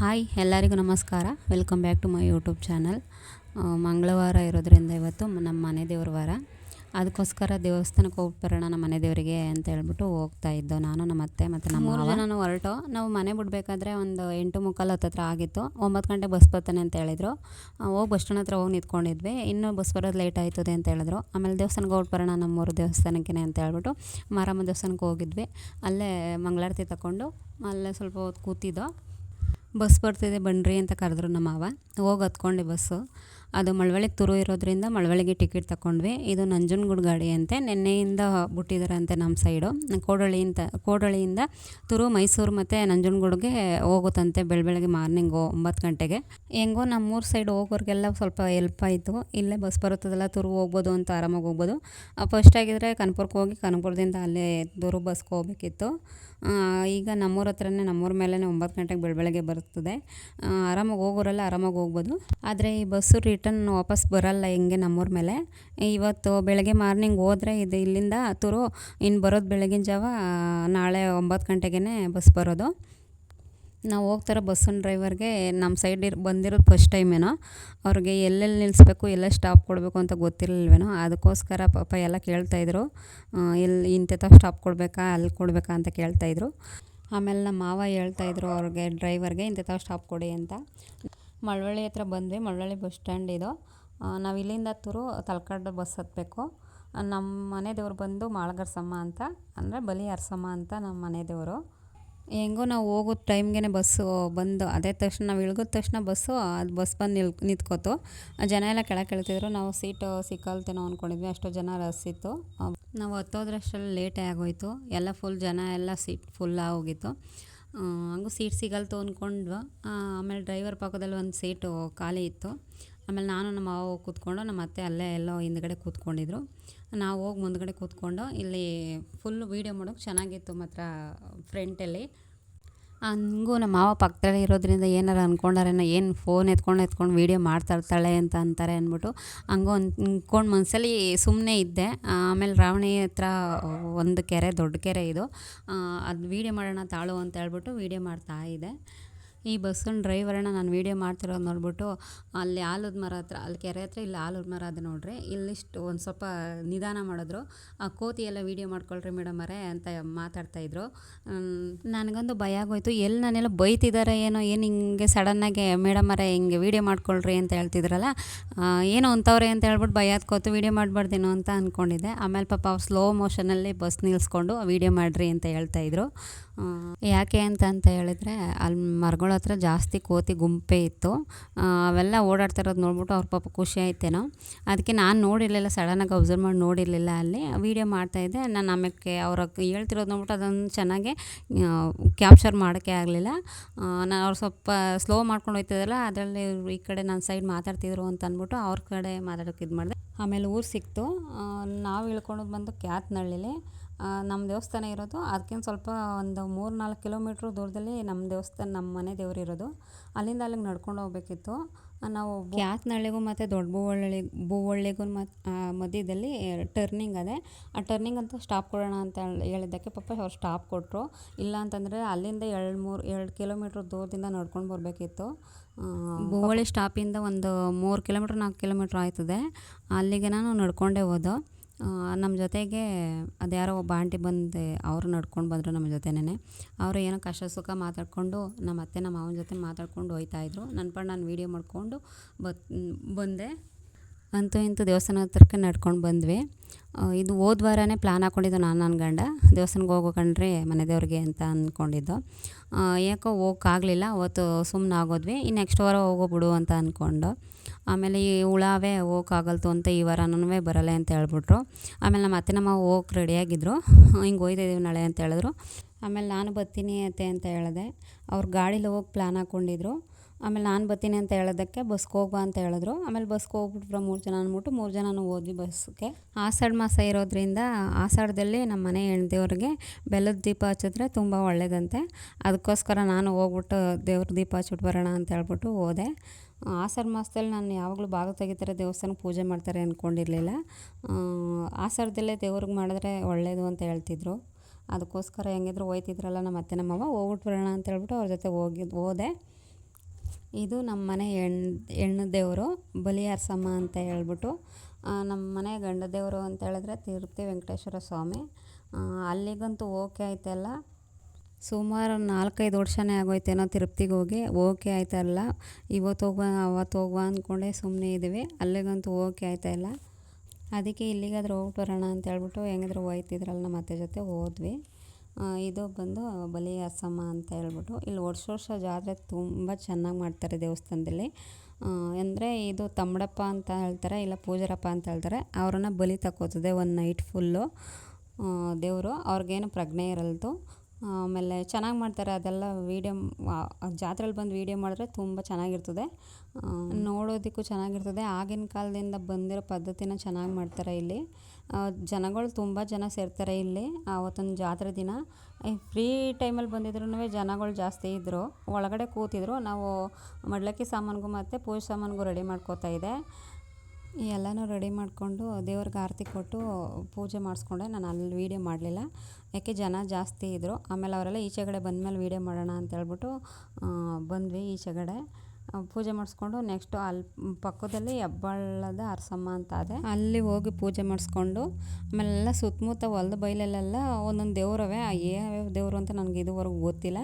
Hi ಎಲ್ಲರಿಗೂ ನಮಸ್ಕಾರ. Welcome back to my YouTube channel ಮಂಗಳವಾರ ಇರೋದ್ರಿಂದ ಇವತ್ತು ನಮ್ಮ ಮನೆ ದೇವ್ರ ವಾರ. ಅದಕ್ಕೋಸ್ಕರ ದೇವಸ್ಥಾನಕ್ಕೆ ಹೋಗಿ ಬರೋಣ ನಮ್ಮ ಮನೆ ದೇವರಿಗೆ ಅಂತ ಹೇಳ್ಬಿಟ್ಟು ಹೋಗ್ತಾ ಇದ್ದೋ ನಾನು ನಮ್ಮ ಅತ್ತೆ ಮತ್ತು ನಮ್ಮ ಮೂರು ಹೊರಟು. ನಾವು ಮನೆ ಬಿಡಬೇಕಾದ್ರೆ ಒಂದು ಎಂಟು ಮುಕ್ಕಾಲು ಹತ್ತತ್ರ ಆಗಿತ್ತು. ಒಂಬತ್ತು ಗಂಟೆ ಬಸ್ ಬರ್ತಾನೆ ಅಂತ ಹೇಳಿದ್ರು. ಹೋಗಿ ಬಸ್ ಸ್ಟ್ಯಾಂಡ್ ಹತ್ರ ಹೋಗಿ ನಿಂತ್ಕೊಂಡಿದ್ವಿ. ಇನ್ನೂ ಬಸ್ ಬರೋದು ಲೇಟ್ ಆಯ್ತದೆ ಅಂತ ಹೇಳಿದ್ರು. ಆಮೇಲೆ ದೇವಸ್ಥಾನಕ್ಕೆ ಹೋಗಿ ಬರೋಣ ನಮ್ಮೂರು ದೇವಸ್ಥಾನಕ್ಕೆ ಅಂತ ಹೇಳ್ಬಿಟ್ಟು ಮಾರಮ್ಮ ದೇವಸ್ಥಾನಕ್ಕೆ ಹೋಗಿದ್ವಿ. ಅಲ್ಲೇ ಮಂಗಳಾರತಿ ತಗೊಂಡು ಅಲ್ಲೇ ಸ್ವಲ್ಪ ಹೊತ್ತು ಕೂತಿದ್ದೋ. ಬಸ್ ಬರ್ತಿದೆ ಬನ್ನಿರಿ ಅಂತ ಕರೆದ್ರು ನಮ್ಮ ಮಾವ. ಹೋಗಿ ಹತ್ಕೊಂಡೆ ಬಸ್ಸು. ಅದು ಮಳವಳ್ಳಿ ತುರು ಇರೋದ್ರಿಂದ ಮಳವಳ್ಳಿಗೆ ಟಿಕೆಟ್ ತಗೊಂಡ್ವಿ ಇದು ನಂಜನಗೂಡು ಗಾಡಿ ಅಂತೆ. ನಿನ್ನೆಯಿಂದ ಬಿಟ್ಟಿದ್ದಾರಂತೆ ನಮ್ಮ ಸೈಡು. ಅಂತ ಕೋಡಳ್ಳಿಯಿಂದ ತುರು, ಮೈಸೂರು ಮತ್ತು ನಂಜನಗೂಡಿಗೆ ಹೋಗುತ್ತಂತೆ ಬೆಳ ಬೆಳಗ್ಗೆ ಮಾರ್ನಿಂಗು ಒಂಬತ್ತು ಗಂಟೆಗೆ. ಹೆಂಗೋ ನಮ್ಮೂರು ಸೈಡ್ ಹೋಗೋರಿಗೆಲ್ಲ ಸ್ವಲ್ಪ ಹೆಲ್ಪ್ ಆಯಿತು. ಇಲ್ಲೇ ಬಸ್ ಬರುತ್ತದಲ್ಲ, ತುರು ಹೋಗ್ಬೋದು ಅಂತ ಆರಾಮಾಗಿ ಹೋಗ್ಬೋದು. ಫಸ್ಟ್ ಆಗಿದ್ರೆ ಕನಪುರಕ್ಕೆ ಹೋಗಿ ಕನಪುರದಿಂದ ಅಲ್ಲೇ ತುರು ಬಸ್ಗೆ ಹೋಗ್ಬೇಕಿತ್ತು. ಈಗ ನಮ್ಮೂರ ಹತ್ರನೇ, ನಮ್ಮೂರ ಮೇಲೇ ಒಂಬತ್ತು ಗಂಟೆಗೆ ಬೆಳಬೆಳಗ್ಗೆ ಬರ್ತದೆ. ಆರಾಮಾಗಿ ಹೋಗೋರೆಲ್ಲ, ಆರಾಮಾಗಿ ಹೋಗ್ಬೋದು. ಆದರೆ ಈ ಬಸ್ಸು ರಿಟರ್ನ್ ವಾಪಸ್ ಬರಲ್ಲ ಹೆಂಗೆ ನಮ್ಮೂರ ಮೇಲೆ? ಇವತ್ತು ಬೆಳಗ್ಗೆ ಮಾರ್ನಿಂಗ್ ಹೋದರೆ ಇದು ಇಲ್ಲಿಂದ ಹತ್ತೂರು ಇನ್ನು ಬರೋದು ಬೆಳಗಿನ ಜಾವ ನಾಳೆ ಒಂಬತ್ತು ಗಂಟೆಗೇ ಬಸ್ ಬರೋದು. ನಾವು ಹೋಗ್ತಾರೋ ಬಸ್ಸಿನ ಡ್ರೈವರ್ಗೆ ನಮ್ಮ ಸೈಡ್ ಇರ್, ಬಂದಿರೋದು ಫಸ್ಟ್ ಟೈಮೇನೋ ಅವ್ರಿಗೆ ಎಲ್ಲೆಲ್ಲಿ ನಿಲ್ಲಿಸ್ಬೇಕು ಎಲ್ಲೆಲ್ಲಿ ಸ್ಟಾಪ್ ಕೊಡಬೇಕು ಅಂತ ಗೊತ್ತಿರಲಿಲ್ವೇನೋ, ಅದಕ್ಕೋಸ್ಕರ ಪಾಪ ಎಲ್ಲ ಕೇಳ್ತಾಯಿದ್ರು ಎಲ್ಲಿ ಇಂಥ ಸ್ಟಾಪ್ ಕೊಡಬೇಕಾ, ಅಲ್ಲಿ ಕೊಡಬೇಕಾ ಅಂತ ಕೇಳ್ತಾಯಿದ್ರು ಆಮೇಲೆ ನಮ್ಮ ಮಾವ ಹೇಳ್ತಾಯಿದ್ರು ಅವ್ರಿಗೆ ಡ್ರೈವರ್ಗೆ ಇಂಥ ಸ್ಟಾಪ್ ಕೊಡಿ ಅಂತ. ಮಳವಳ್ಳಿ ಹತ್ರ ಬಂದ್ವಿ, ಮಳವಳ್ಳಿ ಬಸ್ ಸ್ಟ್ಯಾಂಡ್ ಇದು. ನಾವು ಇಲ್ಲಿಂದ ಹತ್ತೂರು ತಲಕಾಡು ಬಸ್ ಹತ್ತಬೇಕು ನಮ್ಮ ಮನೆ ದೇವ್ರು ಬಂದು ಮಾಳಗರ್ಸಮ್ಮ ಅಂತ, ಅಂದರೆ ಬಲಿ ಅರಸಮ್ಮ ಅಂತ ನಮ್ಮ ಮನೆ ದೇವರು. ಹೆಂಗೋ ನಾವು ಹೋಗೋ ಟೈಮ್ಗೆ ಬಸ್ಸು ಬಂದು, ಅದೇ ತಕ್ಷಣ ನಾವು ಇಳ್ಗಿದ ತಕ್ಷಣ ಬಸ್ಸು, ಅದು ಬಸ್ ಬಂದು ನಿಲ್, ನಿಂತ್ಕೋತು. ಜನ ಎಲ್ಲ ಕೆಳಗೆ ಕೇಳ್ತಿದ್ರು ನಾವು ಸೀಟು ಸಿಕ್ಕಲ್ತೇನೋ ಅಂದ್ಕೊಂಡಿದ್ವಿ ಅಷ್ಟು ಜನ ರಸ್ ಇತ್ತು. ನಾವು ಹತ್ತೋದ್ರಷ್ಟರಲ್ಲಿ ಲೇಟೇ ಆಗೋಯ್ತು. ಎಲ್ಲ ಫುಲ್ ಜನ ಎಲ್ಲ ಸೀಟ್ ಫುಲ್ ಆಗೋಗಿತ್ತು ಹಂಗೂ ಸೀಟ್ ಸಿಗಲ್ತು ಅಂದ್ಕೊಂಡ್ವು ಆಮೇಲೆ ಡ್ರೈವರ್ ಪಕ್ಕದಲ್ಲಿ ಒಂದು ಸೀಟು ಖಾಲಿ ಇತ್ತು. ಆಮೇಲೆ ನಾನು ನಮ್ಮ ಮಾವ ಕೂತ್ಕೊಂಡು ನಮ್ಮ ಅತ್ತೆ ಅಲ್ಲೇ ಎಲ್ಲೋ ಹಿಂದ್ಗಡೆ ಕೂತ್ಕೊಂಡಿದ್ರು. ನಾವು ಹೋಗಿ ಮುಂದ್ಗಡೆ ಕೂತ್ಕೊಂಡು ಇಲ್ಲಿ ಫುಲ್ಲು ವೀಡಿಯೋ ಮಾಡೋಕೆ ಚೆನ್ನಾಗಿತ್ತು ಮಾತ್ರ ಫ್ರೆಂಟಲ್ಲಿ ಹಂಗೂ ನಮ್ಮ ಮಾವ ಪಕ್ಕದಲ್ಲಿ ಇರೋದ್ರಿಂದ ಏನಾರು ಅಂದ್ಕೊಂಡಾರೇನೋ ಏನು ಫೋನ್ ಎತ್ಕೊಂಡು ಎತ್ಕೊಂಡು ವೀಡಿಯೋ ಮಾಡ್ತಾ ಇರ್ತಾಳೆ ಅಂತ ಅಂತಾರೆ ಅಂದ್ಬಿಟ್ಟು ಹಂಗೂ ಅಂದ್ಕೊಂಡು ಮನಸ್ಸಲ್ಲಿ ಸುಮ್ಮನೆ ಇದ್ದೆ. ಆಮೇಲೆ ರಾವಣಿ ಹತ್ರ ಒಂದು ಕೆರೆ, ದೊಡ್ಡ ಕೆರೆ ಇದು. ಅದು ವೀಡಿಯೋ ಮಾಡೋಣ ತಾಳು ಅಂತ ಹೇಳ್ಬಿಟ್ಟು ವೀಡಿಯೋ ಮಾಡ್ತಾ ಇದ್ದೆ. ಈ ಬಸ್ಸಿನ ಡ್ರೈವರನ್ನ ನಾನು ವೀಡಿಯೋ ಮಾಡ್ತಿರೋದು ನೋಡ್ಬಿಟ್ಟು ಅಲ್ಲಿ ಆಲದ ಮರ ಹತ್ರ, ಅಲ್ಲಿ ಕೆರೆ ಹತ್ರ ಇಲ್ಲಿ ಆಲದ ಮರ ಅದು ನೋಡ್ರಿ. ಇಲ್ಲಿಷ್ಟು ಒಂದು ಸ್ವಲ್ಪ ನಿಧಾನ ಮಾಡಿದ್ರು. ಆ ಕೋತಿ ಎಲ್ಲ ವೀಡಿಯೋ ಮಾಡ್ಕೊಳ್ರಿ ಮೇಡಮರೇ ಅಂತ ಮಾತಾಡ್ತಾಯಿದ್ರು ನನಗೊಂದು ಭಯ ಆಗೋಯ್ತು. ಎಲ್ಲಿ ನಾನೆಲ್ಲ ಬೈತಿದ್ದಾರೆ ಏನೋ, ಏನು ಹಿಂಗೆ ಸಡನ್ನಾಗಿ ಮೇಡಮರೇ ಹಿಂಗೆ ವೀಡಿಯೋ ಮಾಡ್ಕೊಳ್ರಿ ಅಂತ ಹೇಳ್ತಿದ್ರಲ್ಲ ಏನೋ ಅಂತವ್ರೆ ಅಂತ ಹೇಳ್ಬಿಟ್ಟು ಭಯ ಹತ್ಕೋತು ವೀಡಿಯೋ ಮಾಡಬಾರ್ದೇನೋ ಅಂತ ಅಂದ್ಕೊಂಡಿದ್ದೆ ಆಮೇಲೆ ಪಾಪ ಸ್ಲೋ ಮೋಷನಲ್ಲಿ ಬಸ್ ನಿಲ್ಲಿಸ್ಕೊಂಡು ವೀಡಿಯೋ ಮಾಡಿರಿ ಅಂತ ಹೇಳ್ತಾಯಿದ್ರು ಯಾಕೆ ಅಂತ ಅಂತ ಹೇಳಿದ್ರೆ ಅಲ್ಲಿ ಮರಗಳ ಹತ್ರ ಜಾಸ್ತಿ ಕೋತಿ ಗುಂಪೆ ಇತ್ತು. ಅವೆಲ್ಲ ಓಡಾಡ್ತಾ ಇರೋದು ನೋಡ್ಬಿಟ್ಟು ಅವ್ರ ಪಾಪ ಖುಷಿ ಆಯ್ತೇನೋ. ಅದಕ್ಕೆ ನಾನು ನೋಡಿರಲಿಲ್ಲ ಸಡನ್ನಾಗಿ ಅಬ್ಸರ್ವ್ ಮಾಡಿ ನೋಡಿರಲಿಲ್ಲ ಅಲ್ಲಿ. ವೀಡಿಯೋ ಮಾಡ್ತಾಯಿದ್ದೆ ನಾನು ಆಮೇಲೆ ಅವ್ರ ಹೇಳ್ತಿರೋದು ನೋಡ್ಬಿಟ್ಟು ಅದನ್ನು ಚೆನ್ನಾಗಿ ಕ್ಯಾಪ್ಚರ್ ಮಾಡೋಕ್ಕೆ ಆಗಲಿಲ್ಲ. ನಾನು ಅವ್ರು ಸ್ವಲ್ಪ ಸ್ಲೋ ಮಾಡ್ಕೊಂಡು ಹೋಯ್ತಿದ್ದಲ್ಲ, ಅದರಲ್ಲಿ ಈ ಕಡೆ ನನ್ನ ಸೈಡ್ ಮಾತಾಡ್ತಿದ್ರು ಅಂತ ಅಂದ್ಬಿಟ್ಟು ಅವ್ರ ಕಡೆ ಮಾತಾಡೋಕೆ ಇದು ಮಾಡಿದೆ. ಆಮೇಲೆ ಊರು ಸಿಕ್ತು. ನಾವು ಇಳ್ಕೊಂಡು ಬಂದು ಕ್ಯಾತ್ನಳ್ಳಿಲಿ. ನಮ್ಮ ದೇವಸ್ಥಾನ ಇರೋದು. ಅದಕ್ಕಿಂತ ಸ್ವಲ್ಪ ಒಂದು ಮೂರು ನಾಲ್ಕು ಕಿಲೋಮೀಟ್ರ್ ದೂರದಲ್ಲಿ ನಮ್ಮ ದೇವಸ್ಥಾನ ನಮ್ಮ ಮನೆ ದೇವ್ರು ಇರೋದು. ಅಲ್ಲಿಂದ ಅಲ್ಲಿಗೆ ನಡ್ಕೊಂಡು ಹೋಗ್ಬೇಕಿತ್ತು. ನಾವು ಕ್ಯಾತ್ನಳ್ಳಿಗೂ ಮತ್ತು ದೊಡ್ಡ ಭೂವಳ್ಳಿ ಭೂವಳ್ಳಿಗೂ ಮತ್ತು ಮಧ್ಯದಲ್ಲಿ ಟರ್ನಿಂಗ್ ಅದೇ. ಆ ಟರ್ನಿಂಗ್ ಅಂತ ಸ್ಟಾಪ್ ಕೊಡೋಣ ಅಂತ ಹೇಳ್- ಹೇಳಿದ್ದಕ್ಕೆ ಪಾಪ ಅವ್ರು ಸ್ಟಾಪ್ ಕೊಟ್ಟರು ಇಲ್ಲ ಅಂತಂದರೆ ಅಲ್ಲಿಂದ ಎರಡು ಮೂರು ಎರಡು ಕಿಲೋಮೀಟ್ರ್ ದೂರದಿಂದ ನಡ್ಕೊಂಡು ಬರಬೇಕಿತ್ತು. ಭೂವಳ್ಳಿ ಸ್ಟಾಪಿಂದ ಒಂದು ಮೂರು ಕಿಲೋಮೀಟ್ರ್ ನಾಲ್ಕು ಕಿಲೋಮೀಟ್ರ್ ಆಯ್ತದೆ. ಅಲ್ಲಿಗೆ ನಾನು ನಡ್ಕೊಂಡೇ ಹೋದೋ. ನಮ್ಮ ಜೊತೆಗೆ ಅದ್ಯಾರೋ ಒಬ್ಬ ಆಂಟಿ ಬಂದು, ಅವರು ನಡ್ಕೊಂಡು ಬಂದರು ನಮ್ಮ ಜೊತೆನೇ ಅವರು ಏನೋ ಕಷ್ಟ ಸುಖ ಮಾತಾಡಿಕೊಂಡು ನಮ್ಮ ಅತ್ತೆ ನಮ್ಮ ಮಾವನ ಜೊತೆ ಮಾತಾಡ್ಕೊಂಡು ಹೋಯ್ತಾಯಿದ್ರು ನನ್ನ ಪಾಡು ನಾನು ವೀಡಿಯೋ ಮಾಡಿಕೊಂಡು ಬತ್, ಬಂದೆ. ಅಂತೂ ಇಂತೂ ದೇವಸ್ಥಾನ ಹತ್ರಕ್ಕೆ ನಡ್ಕೊಂಡು ಬಂದ್ವಿ. ಇದು ಹೋದ ವಾರನೇ ಪ್ಲ್ಯಾನ್ ಹಾಕ್ಕೊಂಡಿದ್ದು ನಾನು ನನ್ನ ಗಂಡ. ದೇವಸ್ಥಾನಕ್ಕೆ ಹೋಗ್ಬೇಕಂಡ್ರೆ ಮನೆ ದೇವ್ರಿಗೆ ಅಂತ ಅಂದ್ಕೊಂಡಿದ್ದು ಯಾಕೋ ಹೋಗೋಕ್ಕಾಗಲಿಲ್ಲ ಅವತ್ತು ಸುಮ್ಮನೆ ಆಗೋದ್ವಿ. ಇನ್ನು ನೆಕ್ಸ್ಟ್ ವಾರ ಹೋಗೋಬಿಡು ಅಂತ ಅಂದ್ಕೊಂಡು ಆಮೇಲೆ ಈ ಹುಳವೇ ಹೋಗೋಕ್ಕಾಗಲ್ತು ಅಂತ ಈ ವಾರನೂ ಬರಲ್ಲ ಅಂತ ಹೇಳ್ಬಿಟ್ರು. ಆಮೇಲೆ ನಮ್ಮ ಅತ್ತೆ ನಮ್ಮ ಹೋಗಕ್ಕೆ ರೆಡಿಯಾಗಿದ್ದರು ಹಿಂಗೆ ಹೋಯ್ತಿದ್ದೀವಿ ನಾಳೆ ಅಂತ ಹೇಳಿದ್ರು. ಆಮೇಲೆ ನಾನು ಬರ್ತೀನಿ ಅತ್ತೆ ಅಂತ ಹೇಳಿದೆ. ಅವ್ರು ಗಾಡೀಲಿ ಹೋಗಿ ಪ್ಲ್ಯಾನ್ ಹಾಕ್ಕೊಂಡಿದ್ರು ಆಮೇಲೆ ನಾನು ಬರ್ತೀನಿ ಅಂತ ಹೇಳೋದಕ್ಕೆ ಬಸ್ಗೆ ಹೋಗ್ಬಾ ಅಂತ ಹೇಳಿದ್ರು. ಆಮೇಲೆ ಬಸ್ಗೆ ಹೋಗ್ಬಿಟ್ರು ಮೂರು ಜನ ಅಂದ್ಬಿಟ್ಟು ಮೂರು ಜನನೂ ಹೋದ್ವಿ ಬಸ್ಗೆ. ಆಷಾಢ ಮಾಸ ಇರೋದ್ರಿಂದ ಆಷಾಢದಲ್ಲಿ ನಮ್ಮ ಮನೆ ಹೆಣ್ದೇವ್ರಿಗೆ ಬೆಲ್ಲದ ದೀಪ ಹಚ್ಚಿದ್ರೆ ತುಂಬ ಒಳ್ಳೆಯದಂತೆ ಅದಕ್ಕೋಸ್ಕರ ನಾನು ಹೋಗ್ಬಿಟ್ಟು ದೇವ್ರ ದೀಪ ಹಚ್ಬಿಟ್ಟು ಬರೋಣ ಅಂತ ಹೇಳ್ಬಿಟ್ಟು ಹೋದೆ. ಆಷಾಢ ಮಾಸದಲ್ಲಿ ನಾನು ಯಾವಾಗಲೂ ಭಾಗ ತೆಗಿತಾರೆ ದೇವಸ್ಥಾನಕ್ಕೆ ಪೂಜೆ ಮಾಡ್ತಾರೆ ಅಂದ್ಕೊಂಡಿರಲಿಲ್ಲ ಆಷಾಢದಲ್ಲೇ ದೇವ್ರಿಗೆ ಮಾಡಿದ್ರೆ ಒಳ್ಳೆಯದು ಅಂತ ಹೇಳ್ತಿದ್ರು. ಅದಕ್ಕೋಸ್ಕರ ಹೆಂಗಿದ್ರು ಹೋಯ್ತಿದ್ರಲ್ಲ ನಮ್ಮ ಅತ್ತೆ ನಮ್ಮವ್ವ, ಹೋಗ್ಬಿಟ್ಟು ಬರೋಣ ಅಂತ ಹೇಳ್ಬಿಟ್ಟು ಅವ್ರ ಜೊತೆ ಹೋಗಿ, ಹೋದೆ. ಇದು ನಮ್ಮ ಮನೆ ಹೆಣ್ಣು ಹೆಣ್ಣು ದೇವರು ಬಲಿಯಾರ್ಸಮ್ಮ ಅಂತ ಹೇಳ್ಬಿಟ್ಟು ನಮ್ಮ ಮನೆ ಗಂಡ ದೇವರು ಅಂತ ಹೇಳಿದ್ರೆ ತಿರುಪತಿ ವೆಂಕಟೇಶ್ವರ ಸ್ವಾಮಿ. ಅಲ್ಲಿಗಂತೂ ಓಕೆ ಆಯ್ತಲ್ಲ ಸುಮಾರು ನಾಲ್ಕೈದು ವರ್ಷನೇ ಆಗೋಯ್ತೇನೋ ತಿರುಪ್ತಿಗೆ ಹೋಗಿ, ಓಕೆ ಆಯ್ತಾ ಇಲ್ಲ ಇವತ್ತು ಹೋಗುವ, ಅವತ್ತು ಹೋಗುವ ಅಂದ್ಕೊಂಡೆ ಸುಮ್ಮನೆ ಇದ್ದೀವಿ. ಅಲ್ಲಿಗಂತೂ ಓಕೆ ಆಯ್ತಾ ಇಲ್ಲ ಅದಕ್ಕೆ ಇಲ್ಲಿಗಾದ್ರೂ ಹೋಗ್ಬರೋಣ ಬರೋಣ ಅಂತ ಹೇಳ್ಬಿಟ್ಟು ಹೆಂಗಿದ್ರು ಹೋಯ್ತಿದ್ರಲ್ಲ ನಮ್ಮ ಅತ್ತೆ ಜೊತೆ ಹೋದ್ವಿ. ಇದು ಬಂದು ಬಲಿ ಆಸಮ ಅಂತ ಹೇಳ್ಬಿಟ್ಟು ಇಲ್ಲಿ ವರ್ಷ ವರ್ಷ ಜಾತ್ರೆ ತುಂಬ ಚೆನ್ನಾಗಿ ಮಾಡ್ತಾರೆ ದೇವಸ್ಥಾನದಲ್ಲಿ. ಅಂದರೆ ಇದು ತಮ್ಮಡಪ್ಪ ಅಂತ ಹೇಳ್ತಾರೆ, ಇಲ್ಲ ಪೂಜಾರಪ್ಪ ಅಂತ ಹೇಳ್ತಾರೆ, ಅವ್ರನ್ನ ಬಲಿ ತಕ್ಕೋತದೆ ಒಂದು ನೈಟ್ ಫುಲ್ಲು ದೇವರು ಅವ್ರಿಗೇನು ಪ್ರಜ್ಞೆ ಇರಲ್ದು. ಆಮೇಲೆ ಚೆನ್ನಾಗಿ ಮಾಡ್ತಾರೆ ಅದೆಲ್ಲ ವೀಡಿಯೋ ಜಾತ್ರೆಲಿ ಬಂದು ವೀಡಿಯೋ ಮಾಡಿದ್ರೆ ತುಂಬ ಚೆನ್ನಾಗಿರ್ತದೆ. ನೋಡೋದಕ್ಕೂ ಚೆನ್ನಾಗಿರ್ತದೆ. ಆಗಿನ ಕಾಲದಿಂದ ಬಂದಿರೋ ಪದ್ಧತಿನ ಚೆನ್ನಾಗಿ ಮಾಡ್ತಾರೆ ಇಲ್ಲಿ. ಜನಗಳು ತುಂಬ ಜನ ಸೇರ್ತಾರೆ ಇಲ್ಲಿ ಆವತ್ತೊಂದು ಜಾತ್ರೆ ದಿನ. ಫ್ರೀ ಟೈಮಲ್ಲಿ ಬಂದಿದ್ರೂ ಜನಗಳು ಜಾಸ್ತಿ ಇದ್ದರು ಒಳಗಡೆ ಕೂತಿದ್ರು. ನಾವು ಮಡ್ಲಕ್ಕಿ ಸಾಮಾನಿಗೂ ಮತ್ತು ಪೂಜೆ ಸಾಮಾನಿಗೂ ರೆಡಿ ಮಾಡ್ಕೋತಾ ಇದೆ ಎಲ್ಲನೂ ರೆಡಿ ಮಾಡಿಕೊಂಡು ದೇವ್ರಿಗೆ ಆರತಿ ಕೊಟ್ಟು ಪೂಜೆ ಮಾಡಿಸ್ಕೊಂಡೆ. ನಾನು ಅಲ್ಲಿ ವೀಡಿಯೋ ಮಾಡಲಿಲ್ಲ. ಯಾಕೆ ಜನ ಜಾಸ್ತಿ ಇದ್ದರು ಆಮೇಲೆ ಅವರೆಲ್ಲ ಈಚೆಗಡೆ ಬಂದಮೇಲೆ ವೀಡಿಯೋ ಮಾಡೋಣ ಅಂತ ಹೇಳ್ಬಿಟ್ಟು ಬಂದ್ವಿ ಈಚೆಗಡೆ. ಪೂಜೆ ಮಾಡಿಸ್ಕೊಂಡು ನೆಕ್ಸ್ಟು ಅಲ್ಲಿ ಪಕ್ಕದಲ್ಲಿ ಹೆಬ್ಬಾಳದ ಅರಸಮ್ಮ ಅಂತ ಅದೆ ಅಲ್ಲಿ ಹೋಗಿ ಪೂಜೆ ಮಾಡಿಸ್ಕೊಂಡು ಆಮೇಲೆ ಎಲ್ಲ ಸುತ್ತಮುತ್ತ ಹೊಲ್ದ ಬೈಲಲ್ಲೆಲ್ಲ ಒಂದೊಂದು ದೇವ್ರವೆ ಯಾವ್ಯಾವ ದೇವರು ಅಂತ ನನಗೆ ಇದುವರೆಗೂ ಗೊತ್ತಿಲ್ಲ.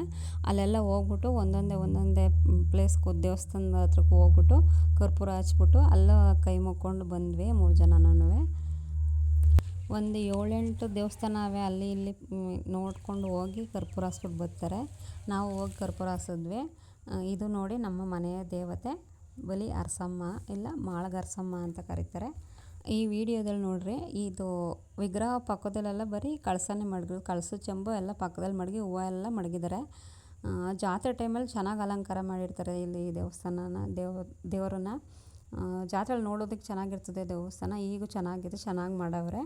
ಅಲ್ಲೆಲ್ಲ ಹೋಗ್ಬಿಟ್ಟು ಒಂದೊಂದೇ ಒಂದೊಂದೇ ಪ್ಲೇಸ್ ದೇವಸ್ಥಾನದ ಹತ್ರಕ್ಕೆ ಹೋಗ್ಬಿಟ್ಟು ಕರ್ಪೂರ ಹಚ್ಬಿಟ್ಟು ಅಲ್ಲ ಕೈ ಮುಕ್ಕೊಂಡು ಬಂದ್ವಿ ಮೂರು ಜನನೂ ಒಂದು ಏಳೆಂಟು ದೇವಸ್ಥಾನ ಅವೆ, ಅಲ್ಲಿ ಇಲ್ಲಿ ನೋಡಿಕೊಂಡು ಹೋಗಿ ಕರ್ಪೂರ ಹಾಸ್ಬಿಟ್ಟು ಬರ್ತಾರೆ. ನಾವು ಹೋಗಿ ಕರ್ಪೂರ ಹಾಸಿದ್ವಿ ಇದು ನೋಡಿ ನಮ್ಮ ಮನೆಯ ದೇವತೆ, ಬಲಿ ಅರಸಮ್ಮ, ಇಲ್ಲ ಮಾಳಗರಸಮ್ಮ ಅಂತ ಕರೀತಾರೆ. ಈ ವಿಡಿಯೋದಲ್ಲಿ ನೋಡ್ರಿ, ಇದು ವಿಗ್ರಹ ಪಕ್ಕದಲ್ಲೆಲ್ಲ ಬರೀ ಕಳಸನೇ ಮಡಗಿ, ಕಳಸು ಚೆಂಬು ಎಲ್ಲ ಪಕ್ಕದಲ್ಲಿ ಮಡಗಿ, ಹೂವು ಎಲ್ಲ ಮಡಗಿದ್ದಾರೆ. ಜಾತ್ರೆ ಟೈಮಲ್ಲಿ ಚೆನ್ನಾಗಿ ಅಲಂಕಾರ ಮಾಡಿರ್ತಾರೆ ಇಲ್ಲಿ ದೇವಸ್ಥಾನನ, ದೇವ, ದೇವರನ್ನ. ಜಾತ್ರೆಯಲ್ಲಿ ನೋಡೋದಕ್ಕೆ ಚೆನ್ನಾಗಿರ್ತದೆ ದೇವಸ್ಥಾನ, ಈಗೂ ಚೆನ್ನಾಗಿದೆ, ಚೆನ್ನಾಗಿ ಮಾಡವ್ರೆ.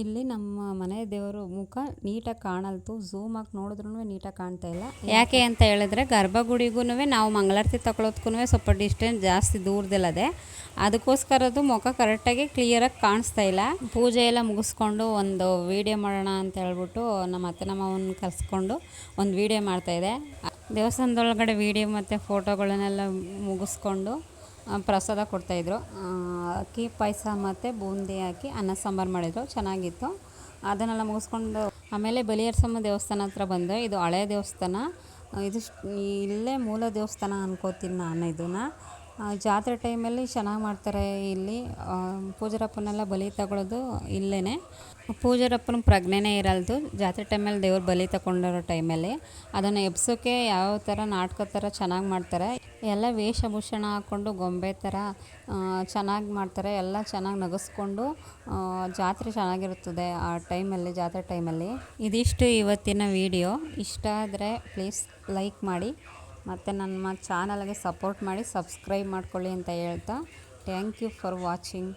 ಇಲ್ಲಿ ನಮ್ಮ ಮನೆ ದೇವರು ಮುಖ ನೀಟಾಗಿ ಕಾಣಲ್ತು. ಝೂಮ್ ಆಗಿ ನೋಡಿದ್ರೂ ನೀಟಾಗಿ ಕಾಣ್ತಾ ಇಲ್ಲ. ಯಾಕೆ ಅಂತ ಹೇಳಿದ್ರೆ ಗರ್ಭಗುಡಿಗೂ ನಾವು ಮಂಗಳಾರತಿ ತಗೊಳೋದಕ್ಕೂ ಸ್ವಲ್ಪ ಡಿಸ್ಟೆನ್ಸ್ ಜಾಸ್ತಿ ದೂರದಲ್ಲದೆ. ಅದಕ್ಕೋಸ್ಕರದ್ದು ಮುಖ ಕರೆಕ್ಟಾಗಿ ಕ್ಲಿಯರಾಗಿ ಕಾಣಿಸ್ತಾ ಇಲ್ಲ. ಪೂಜೆ ಎಲ್ಲ ಮುಗಿಸ್ಕೊಂಡು ಒಂದು ವೀಡಿಯೋ ಮಾಡೋಣ ಅಂತ ಹೇಳ್ಬಿಟ್ಟು ನಮ್ಮ ಅತ್ತೆ ನಮ್ಮ ಮಾವನ್ನ ಕರೆಸ್ಕೊಂಡು ಒಂದು ವೀಡಿಯೋ ಮಾಡ್ತಾಯಿದ್ದೆ ದೇವಸ್ಥಾನದೊಳಗಡೆ ವೀಡಿಯೋ ಮತ್ತು ಫೋಟೋಗಳನ್ನೆಲ್ಲ ಮುಗಿಸ್ಕೊಂಡು ಪ್ರಸಾದ ಕೊಡ್ತಾಯಿದ್ರು. ಅಕ್ಕಿ, ಪಾಯಸ ಮತ್ತು ಬೂಂದಿ ಹಾಕಿ ಅನ್ನ ಸಾಂಬಾರು ಮಾಡಿದರು. ಚೆನ್ನಾಗಿತ್ತು. ಅದನ್ನೆಲ್ಲ ಮುಗಿಸ್ಕೊಂಡು ಆಮೇಲೆ ಬಲಿಯರ್ಸಮ್ಮ ದೇವಸ್ಥಾನ ಹತ್ರ ಬಂದೆ. ಇದು ಹಳೆಯ ದೇವಸ್ಥಾನ. ಇದು ಇಲ್ಲೇ ಮೂಲ ದೇವಸ್ಥಾನ ಅನ್ಕೋತೀನಿ ನಾನು ಇದನ್ನು. ಜಾತ್ರೆ ಟೈಮಲ್ಲಿ ಚೆನ್ನಾಗಿ ಮಾಡ್ತಾರೆ ಇಲ್ಲಿ. ಪೂಜಾರಪ್ಪನೆಲ್ಲ ಬಲಿ ತಗೊಳ್ಳೋದು ಇಲ್ಲೇ ಪೂಜಾರಪ್ಪನ ಪ್ರಜ್ಞೆನೇ ಇರಲ್ದು. ಜಾತ್ರೆ ಟೈಮಲ್ಲಿ ದೇವ್ರು ಬಲಿ ತಗೊಂಡಿರೋ ಟೈಮಲ್ಲಿ. ಅದನ್ನು ಎಬ್ಸೋಕ್ಕೆ ಯಾವ ಥರ ನಾಟಕ ಥರ ಚೆನ್ನಾಗಿ ಮಾಡ್ತಾರೆ. ಎಲ್ಲ ವೇಷಭೂಷಣ ಹಾಕ್ಕೊಂಡು ಗೊಂಬೆ ಥರ ಚೆನ್ನಾಗಿ ಮಾಡ್ತಾರೆ. ಎಲ್ಲ ಚೆನ್ನಾಗಿ ನಗಿಸ್ಕೊಂಡು ಜಾತ್ರೆ ಚೆನ್ನಾಗಿರುತ್ತದೆ ಆ ಟೈಮಲ್ಲಿ, ಜಾತ್ರೆ ಟೈಮಲ್ಲಿ. ಇದಿಷ್ಟು ಇವತ್ತಿನ ವಿಡಿಯೋ. ಇಷ್ಟ ಆದರೆ ಪ್ಲೀಸ್ ಲೈಕ್ ಮಾಡಿ. ಮತ್ತು ನಮ್ಮ ಚಾನಲ್ಗೆ ಸಪೋರ್ಟ್ ಮಾಡಿ ಸಬ್ಸ್ಕ್ರೈಬ್ ಮಾಡ್ಕೊಳ್ಳಿ ಅಂತ ಹೇಳ್ತಾ ಥ್ಯಾಂಕ್ ಯು ಫಾರ್ ವಾಚಿಂಗ್